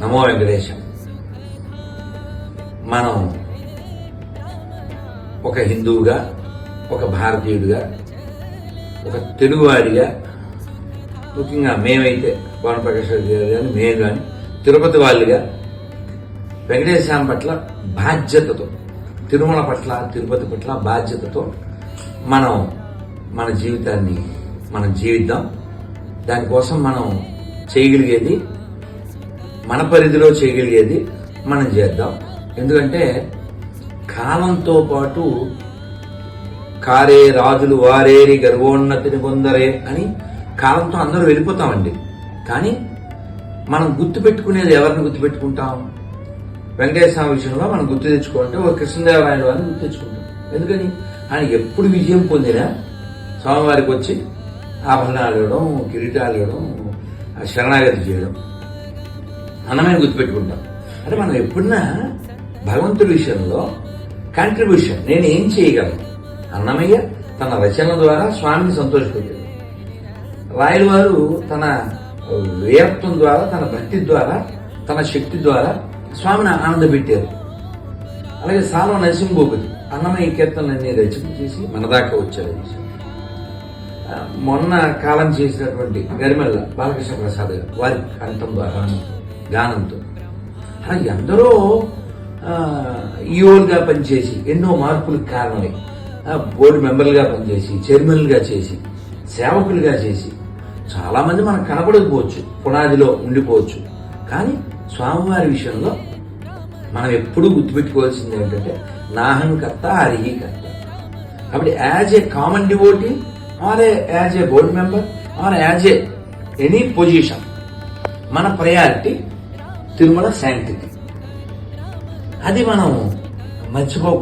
నమో వెంకటేశం. మనం ఒక హిందువుగా ఒక భారతీయుడిగా ఒక తెలుగువాడిగా ముఖ్యంగా మేమైతే పవన్ ప్రకాష్ గారు కానీ మేము కానీ తిరుపతి వాళ్ళుగా వెంకటేశ్వర పట్ల బాధ్యతతో తిరుమల పట్ల తిరుపతి పట్ల బాధ్యతతో మనం మన జీవితాన్ని మనం జీవిద్దాం. దానికోసం మనం చేయగలిగేది మన పరిధిలో చేయగలిగేది మనం చేద్దాం. ఎందుకంటే కాలంతో పాటు కారే రాజులు వారేరి గర్వోన్నతిని పొందరే అని కాలంతో అందరూ వెళ్ళిపోతామండి. కానీ మనం గుర్తుపెట్టుకునేది ఎవరిని గుర్తుపెట్టుకుంటాం వెంకటేశ్వర స్వామి విషయంలో మనం గుర్తు తెచ్చుకోవాలంటే ఒక కృష్ణదేవరాయల వారిని గుర్తు తెచ్చుకుంటాం. ఎందుకని? ఆయన ఎప్పుడు విజయం పొందినా స్వామివారికి వచ్చి ఆభరణాలు ఇవ్వడం కిరీటాలు ఇవ్వడం ఆ శరణాగతి చేయడం అన్నమయ్య గుర్తుపెట్టుకుంటాం. అంటే మనం ఎప్పుడన్నా భగవంతుడి విషయంలో కాంట్రిబ్యూషన్ నేను ఏం చేయగలను? అన్నమయ్య తన రచనల ద్వారా స్వామిని సంతోషపెట్టాడు. రాయలు వారు తన వీరత్వం ద్వారా తన భక్తి ద్వారా తన శక్తి ద్వారా స్వామిని ఆనందపెట్టారు. అలాగే సాలో నరసింహభూపతి అన్నమయ్య కీర్తనలన్నీ రచన చేసి మన దాకా వచ్చారు మొన్న కాలం చేసినటువంటి గరిమెల్ల బాలకృష్ణ ప్రసాద్ గారు వారి కంఠం ద్వారా. గానంతో అలా ఎందరో ఈఓలుగా పనిచేసి ఎన్నో మార్పులకు కారణమై ఆ, బోర్డు మెంబర్లుగా పనిచేసి చైర్మన్లుగా చేసి సేవకులుగా చేసి చాలామంది మనకు కనపడకపోవచ్చు పునాదిలో ఉండిపోవచ్చు. కానీ స్వామివారి విషయంలో మనం ఎప్పుడూ గుర్తుపెట్టుకోవాల్సింది ఏంటంటే నాహం కర్త హరిహి కర్త. కాబట్టి as a common devotee or a as a board member or as a any position మన ప్రయారిటీ తిరుమల శాంతి అది మనం మర్చిపోకూడదు.